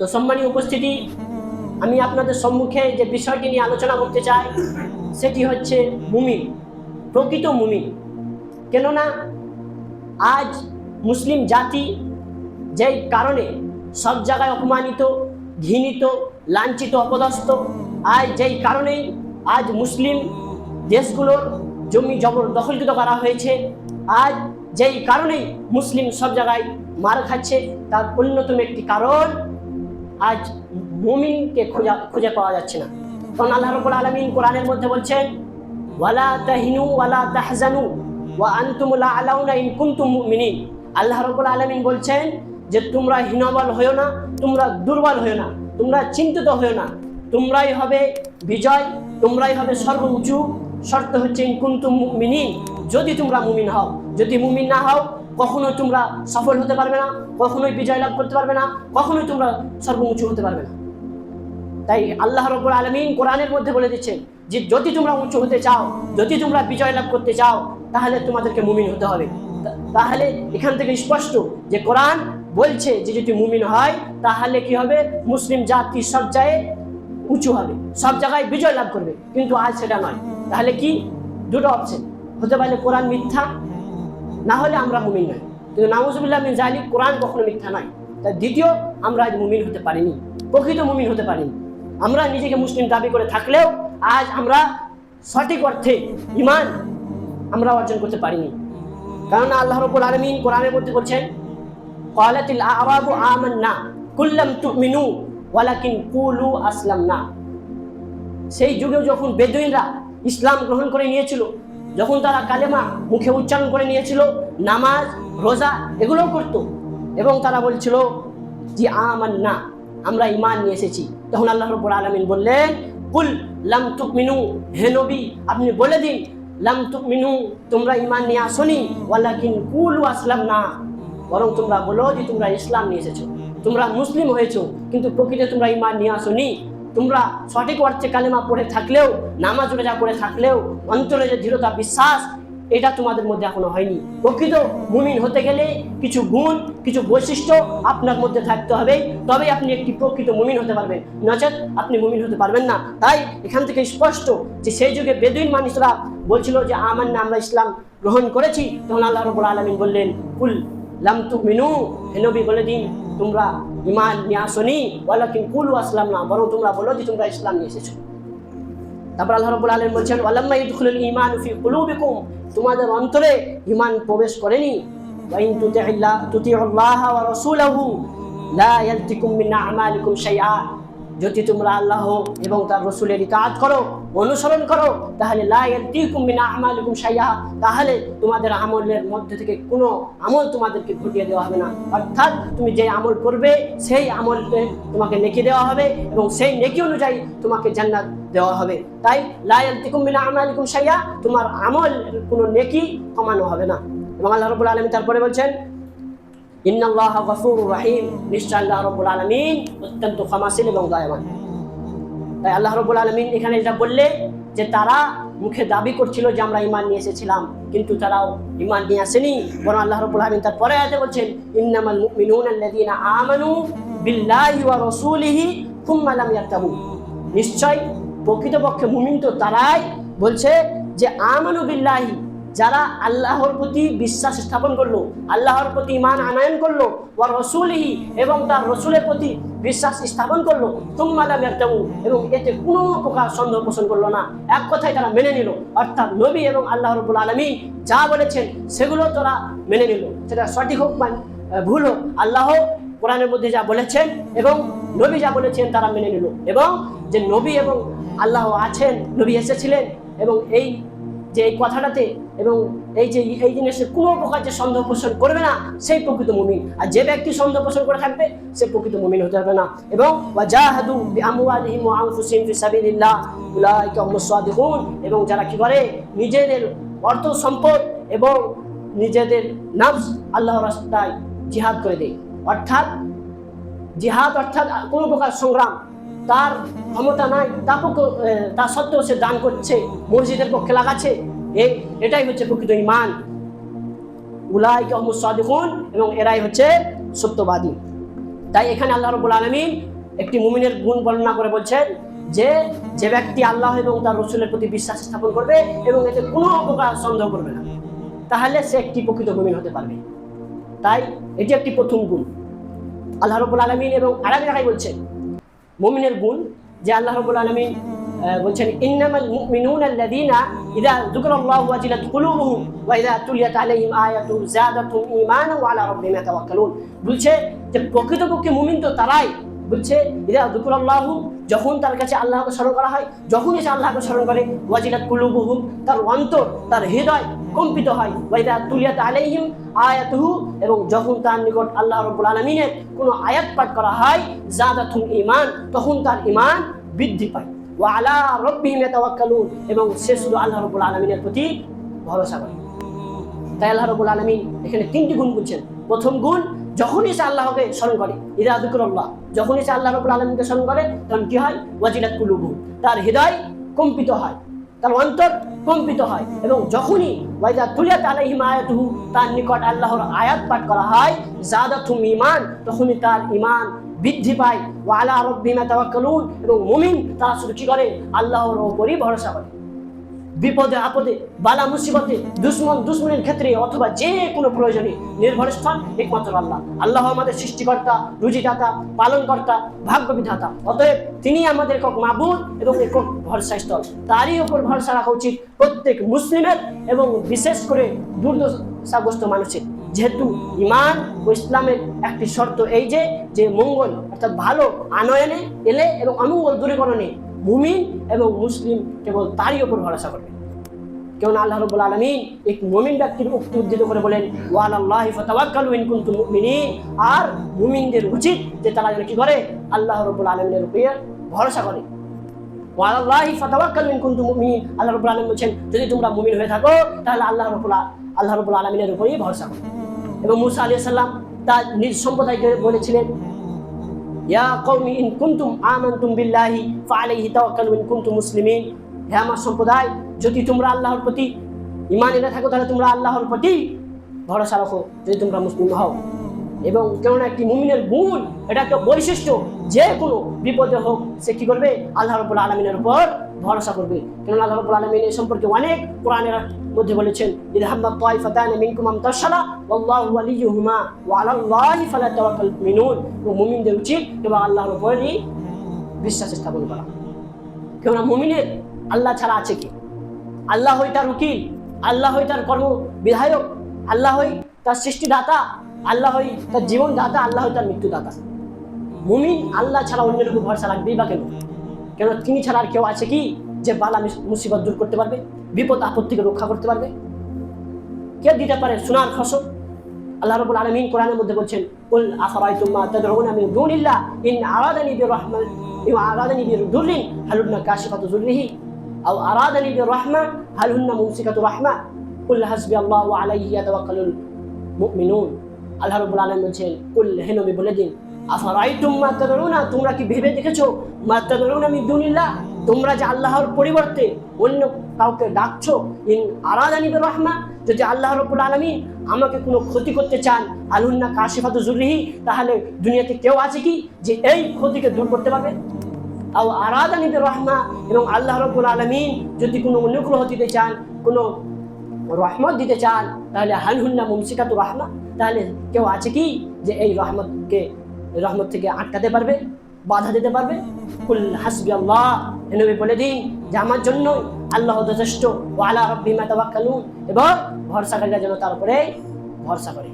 তো সম্মানীয় উপস্থিতি, আমি আপনাদের সম্মুখে যে বিষয়টি নিয়ে আলোচনা করতে চাই, সেটি হচ্ছে মুমিন, প্রকৃত মুমিন। কেননা আজ মুসলিম জাতি যেই কারণে সব জায়গায় অপমানিত, ঘৃণিত, লাঞ্ছিত, অপদস্থ, আজ যেই কারণেই আজ মুসলিম দেশগুলোর জমি জবর দখলকৃত করা হয়েছে, আজ যেই কারণেই মুসলিম সব জায়গায় মার খাচ্ছে, তার অন্যতম একটি কারণ আজ মুমিনকে খোঁজা, খুঁজে পাওয়া যাচ্ছে না। কারণ আল্লাহ রবুল আলমিন কোরআনের মধ্যে বলছেন ওয়ালা তাহিনু ওয়ালা তাহজানু ওয়া আনতুম লা আলাউনা ইন কুনতুম মুমিনিন। আল্লাহ রাব্বুল আলামিন বলছেন যে, তোমরা হীনবল হয়েও না, তোমরা দুর্বল হয়েও না, তোমরা চিন্তিত হয়েও না। তোমরাই হবে বিজয়, তোমরাই হবে সর্বোচ্চ। শর্ত হচ্ছে ইন কুনতুম মুমিনিন, যদি তোমরা মুমিন হও। যদি মুমিন না হও কখনোই তোমরা সফল হতে পারবে না, কখনোই বিজয় লাভ করতে পারবে না, কখনোই তোমরা সর্বোচ্চ হতে পারবে না। তাই আল্লাহ রব্বুল আলমিন কোরআনের মধ্যে বলে দিচ্ছেন যে, যদি তোমরা উঁচু হতে চাও, যদি তোমরা বিজয় লাভ করতে চাও, তাহলে তোমাদেরকে মুমিন হতে হবে। তাহলে এখান থেকে স্পষ্ট যে কোরআন বলছে যে, যদি মুমিন হয়, তাহলে কি হবে? মুসলিম জাতি সব জায়গায় উঁচু হবে, সব জায়গায় বিজয় লাভ করবে। কিন্তু আজ সেটা নয়। তাহলে কি? দুটো অপশন হতে পারে কোরআন মিথ্যা না হলে আমরা মুমিন নয় কিন্তু নামুজুবিল্লাহ মিন কোরআন কখনো মিথ্যা নয়। তাই দ্বিতীয়, আমরা আজ মুমিন হতে পারিনি। প্রকৃত মুমিন হতে পারিনি। আমরা নিজেকে মুসলিম দাবি করে থাকলেও আজ আমরা সঠিক অর্থে ইমান আমরা অর্জন করতে পারিনি। কারণ আল্লাহ রবুল আলমিন কোরআনের মধ্যে বলছেন কলাতিল আওয়াবু না কুল্লাম তুমিনু ওয়ালাকিন কুলু আসলাম না সেই যুগেও যখন বেদুইনরা ইসলাম গ্রহণ করে নিয়েছিল যখন তারা কালেমা মুখে উচ্চারণ করে নিয়েছিল, নামাজ, রোজা, এগুলোও করতো। এবং তারা বলছিল যে আমার আমান্না, আমরা ইমান নিয়ে এসেছি। তখন আল্লাহ রব্বুল আলমিন বললেন, কুল লাম তুকমিনু হে নবী, আপনি বলে দিন, লাম তুকমিনু তোমরা ইমান নিয়ে আসনি, ওয়ালাকিন কুল আসলাম না বরং তোমরা বলো যে, তোমরা ইসলাম নিয়ে এসেছ, তোমরা মুসলিম হয়েছো, কিন্তু প্রকৃতি তোমরা ইমান নিয়ে আসনি। তোমরা সঠিক অর্থে কালেমা পড়ে থাকলেও, নামাজ রোজা করে থাকলেও, অন্তরে যে দৃঢ়তা, বিশ্বাস, এটা তোমাদের মধ্যে এখনও হয়নি। প্রকৃত মুমিন হতে গেলে কিছু গুণ, কিছু বৈশিষ্ট্য আপনার মধ্যে থাকতে হবে। তবেই আপনি একটি প্রকৃত মুমিন হতে পারবেন। নচেত আপনি মুমিন হতে পারবেন না। তাই এখান থেকে স্পষ্ট যে সেই যুগে বেদুইন মানুষরা বলছিল যে আমার না আমরা ইসলাম গ্রহণ করেছি। তখন আল্লাহ রবুল আলমিন বললেন, কুল লাম তু মিনু হেনবি বলে দিন, তোমরা ইমান নিয়ে আসনি, ওয়ালাকিন কুলু আসলাম না বরং তোমরা বলো যে তোমরা ইসলাম নিয়ে এসেছ। তারপর আল্লাহ রাব্বুল আলম বলছেন, ওয়ালাম্মা ইদখুলুল ইমান ফি কুলুবিকুম তোমাদের অন্তরে ইমান প্রবেশ করেনি। ওয়াইন তুতি আল্লাহ তুতি আল্লাহ ওয়া রাসূলাহু লা ইয়ালতিকুম মিন আমালিকুম শাইআ যদি তোমরা আল্লাহ এবং তার রসুলের ইতাআত করো, অনুসরণ করো, তাহলে তাহলে তোমাদের আমলের মধ্যে থেকে কোনো আমল তোমাদেরকে ঘটিয়ে দেওয়া হবে না। অর্থাৎ তুমি যে আমল করবে, সেই আমলকে তোমাকে নেকি দেওয়া হবে এবং সেই নেকি অনুযায়ী তোমাকে জান্নাত দেওয়া হবে। তাই লায়ালতিকুম মিন আমালিকুম শাইয়া তোমার আমল কোনো নেকি কমানো হবে না। এবং আল্লাহ রাব্বুল আলামিন তারপরে বলছেন ইন্নাল্লাহ গফুরুর রহিম। নিশ্চয় আল্লাহ রাব্বুল আলামিন অত্যন্ত ক্ষমাশীল এবং দয়াবান। তাই আল্লাহ রাব্বুল আলামিন এখানে এটা বললে যে তারা মুখে দাবি করছিল যে আমরা ইমান নিয়ে এসেছিলাম, কিন্তু তারাও ইমান নিয়ে আসেনি, বরং আল্লাহ রাব্বুল আলামিন তারপরে আয়াতে বলছেন, ইন্নামাল মুমিনুনা আল্লাযীনা আমানু বিল্লাহি ওয়া রাসূলিহি থুম্মা লাম ইয়ারতাবু নিশ্চয় প্রকৃতপক্ষে মুমিন তো তারাই বলছে যে, আমানু বিল্লাহি যারা আল্লাহর প্রতি বিশ্বাস স্থাপন করল আল্লাহর প্রতি ইমান আনায়ন করল ওয়া রসুলহি এবং তার রসুলের প্রতি বিশ্বাস স্থাপন করল তুমালাম একটাও এবং এতে কোনো প্রকার সন্দেহ পোষণ করল না। এক কথায় তারা মেনে নিল অর্থাৎ নবী এবং আল্লাহ রবুল আলমী যা বলেছেন সেগুলো তারা মেনে নিল। সেটা সঠিক হোক আহ, ভুল হোক আল্লাহ কোরআনের মধ্যে যা বলেছেন এবং নবী যা বলেছেন তারা মেনে নিল এবং যে নবী এবং আল্লাহ আছেন নবী এসেছিলেন এবং এই যে এই কথাটাতে এবং এই যে, এই জিনিসের কোনো প্রকার যে সন্দেহ পোষণ করবে না, সেই প্রকৃত মুমিন। আর যে ব্যক্তি সন্দেহ পোষণ করে থাকবে, সে প্রকৃত মুমিন হতে পারবে না। এবং ওয়াজাহাদু সাবিলিল্লাহ এবং যারা কি করে? নিজেদের অর্থ সম্পদ এবং নিজেদের নাফস আল্লাহ রাস্তায় জিহাদ করে দেয়। অর্থাৎ, জিহাদ অর্থাৎ কোনো প্রকার সংগ্রাম। তার ক্ষমতা নাই, তা তা সত্ত্বেও সে দান করছে, মসজিদের পক্ষে লাগাচ্ছে। এটাই হচ্ছে প্রকৃত ইমান উলাইকে সাদিকুন এবং এরাই হচ্ছে সত্যবাদী। তাই এখানে আল্লাহ রবুল আলমিন একটি মুমিনের গুণ বর্ণনা করে বলছেন যে যে ব্যক্তি আল্লাহ এবং তার রসুলের প্রতি বিশ্বাস স্থাপন করবে এবং এতে কোনো প্রকার সন্দেহ করবে না, তাহলে সে একটি প্রকৃত মুমিন হতে পারবে। তাই এটি একটি প্রথম গুণ। আল্লাহ রবুল আলমিন এবং আরেক জায়গায় বলছেন, মুমিনের গুণ যে আল্লাহ রবুল আলমিন বলছেন ইন্নামাল মুমিনুনা আল্লাযীনা ইযা যুকিরাল্লাহু ওয়াজিলাত কুলুবুহুম ওয়া ইযা তুলিয়াত আলাইহিম আয়াতু যাদাতুহুম ঈমানান ওয়া আলা রাব্বিহিম বলছে যে প্রকৃতপক্ষে মুমিন তো তারাই। বলছে ইদা যুকিরাল্লাহু যখন তার কাছে আল্লাহকে স্মরণ করা হয়, যখনই সে আল্লাহকে স্মরণ করে, ওয়াজিলাত কুলুবুহুম, তার অন্তর, তার হৃদয় কম্পিত হয়। ওয়া ইযা তুলিয়াত আলাইহিম আয়াতুহু, এবং যখন তার নিকট আল্লাহ রাব্বুল আলামিনের কোনো আয়াত পাঠ করা হয় যাদাতুহুম ঈমান, তখন তার ঈমান বৃদ্ধি পায়। ওয়া রাব্বিহিম ইয়াতাওয়াক্কালুন। এবং সে শুধু আল্লাহ রাব্বুল আলামিনের প্রতি ভরসা করে। তাই আল্লাহ এখানে তিনটি গুণ বলছেন প্রথম গুণ, যখনই সে আল্লাহকে স্মরণ করে যখনই সে আল্লাহ স্মরণ করে, তখন কি হয়? ওয়াজিলাত কুলুবু তার হৃদয় কম্পিত হয়। তার অন্তর কম্পিত হয়। এবং যখনই ওয়াইদা তুলিয়াত আলাইহিম আয়াতুহু, তার নিকট আল্লাহর আয়াত পাঠ করা হয়, জাদাতুম ঈমান, তখনই তার ঈমান বৃদ্ধি পায়। ওয়া আলা রাব্বিহিম ইয়াতাওয়াক্কালুন এবং মুমিন তারা শুধু কি করে, আল্লাহর ওপরই ভরসা করে। বিপদে, আপদে, বালা, মুসিবতে, দুশ্মন, দুশ্মনের ক্ষেত্রে অথবা যে কোনো প্রয়োজনে নির্ভরস্থান একমাত্র আল্লাহ। আল্লাহ আমাদের সৃষ্টিকর্তা, রুজিদাতা, পালনকর্তা ভাগ্য বিধাতা অতএব তিনি আমাদের একক মাবুদ এবং একক ভরসা স্থল তারই ওপর ভরসা রাখা উচিত প্রত্যেক মুসলিমের এবং বিশেষ করে দুর্দশাগ্রস্ত মানুষের। যেহেতু ইমান ও ইসলামের একটি শর্ত এই যে যে মঙ্গল অর্থাৎ ভালো আনয়নে এলে এবং অমঙ্গল দূরীকরণে মুমিন এবং মুসলিম কেবল তারই ওপর ভরসা করবে। কেননা আল্লাহ রবুল আলমিন এক মুমিন ব্যক্তির উক্তি উদ্ধৃত করে বলেন ওয়াল আল্লাহ ফতাওয়াক্কালু ইন আর মুমিনদের উচিত যে তারা যেন কি করে? আল্লাহ রবুল আলমিনের উপরে ভরসা করে। ওয়াল আল্লাহ ফতাওয়াক্কালু মুমিনিন। আল্লাহ রবুল আলমিন বলছেন, যদি তোমরা মুমিন হয়ে থাকো, তাহলে আল্লাহ রবুল আল্লাহ রবুল আলমিনের উপরেই ভরসা করো। এবং মুসা আলিয়া সাল্লাম তার নিজ সম্প্রদায়কে বলেছিলেন, ইয়া কওমি ইন কুনতুম আমানতুম বিল্লাহি ফাআলাইহি তাওয়াক্কালু ইন কুনতুম মুসলিমিন। হে আমার সম্প্রদায়, যদি তোমরা আল্লাহর প্রতি ঈমান এনে থাকো, তাহলে তোমরা আল্লাহর প্রতি ভরসা রাখো যদি তোমরা মুসলিম হও। এবং কেননা একটি মুমিনের গুণ, এটা একটা বৈশিষ্ট্য, যে কোনো বিপদে হোক, সে কি করবে? আল্লাহ রবুল আলমিনের উপর ভরসা করবে। কেননা রবুল আলমিন এই সম্পর্কে অনেক কোরআনের মধ্যে বলেছেন ইদ হাম্মা তাইফাতান মিনকুম আম তাশালা ওয়াল্লাহু ওয়ালিয়ুহুমা ওয়া আলাল্লাহি ফালা তাওয়াক্কাল মিনুন এবং মুমিনদের উচিত এবং আল্লাহর উপরই বিশ্বাস স্থাপন করা। কেননা মুমিনের আল্লাহ ছাড়া আছে কি? আল্লাহ হই তার উকিল, আল্লাহ হই তার কর্ম বিধায়ক, আল্লাহ হই তার সৃষ্টিদাতা, আল্লাহ হই তার জীবনদাতা, আল্লাহ হই তার মৃত্যুদাতা। মুমিন আল্লাহ ছাড়া অন্যের উপর ভরসা রাখবেই বা কেন? কেন তিনি ছাড়া আর কেউ আছে কি যে বালা মুসিবত দূর করতে পারবে, বিপদ আপদ থেকে রক্ষা করতে পারবে? কে দিতে পারে সোনার ফসল? আল্লাহ রাব্বুল আলামিন কোরআনের মধ্যে বলছেন, কুল আফরাইতুম মা তাদউনা মিন দুনিল্লাহ ইন আরাদানি বিরহমান ইন আরাদানি বিদুররিন, হাল হুন্না কাশিফাতু যুররিহি আও আরাদানি বিরহমা, হাল হুন্না মুমসিকাতু রাহমা? কুল হাসবি আল্লাহু আলাইহি ইয়াতাওয়াক্কালুল মুমিনুন। আল্লাহ রাব্বুল আলামিন বলছেন, কুল হে নবী বলে দিন আফরাইতুম তাদউনা তোমরা কি ভেবে দেখেছ? মা তাদউনা মিন দুনিল্লাহ, তোমরা যে আল্লাহর পরিবর্তে অন্য কাউকে ডাকছো, ইন আরাদানি রহমা যদি আল্লাহ রবুল আলমী আমাকে কোনো ক্ষতি করতে চান, আলুন্না কাশিফাতু জুরিহি তাহলে দুনিয়াতে কেউ আছে কি যে এই ক্ষতিকে দূর করতে পারবে? আও আরাদানি রহমা এবং আল্লাহ রবুল আলমিন যদি কোনো অনুগ্রহ দিতে চান, কোনো রহমত দিতে চান, তাহলে হালহুন্না মুমসিকাতু রহমা, তাহলে কেউ আছে কি যে এই রহমতকে রহমত থেকে আটকাতে পারবে, বাধা দিতে পারবে। কুল হাসবি আল্লাহ, এ বলে দিন যে আমার জন্য আল্লাহ যথেষ্ট ওয়ালা রব্বিমা তাওয়াক্কালুন। এবং ভরসাকারীরা যেন তার উপরে ভরসা করে।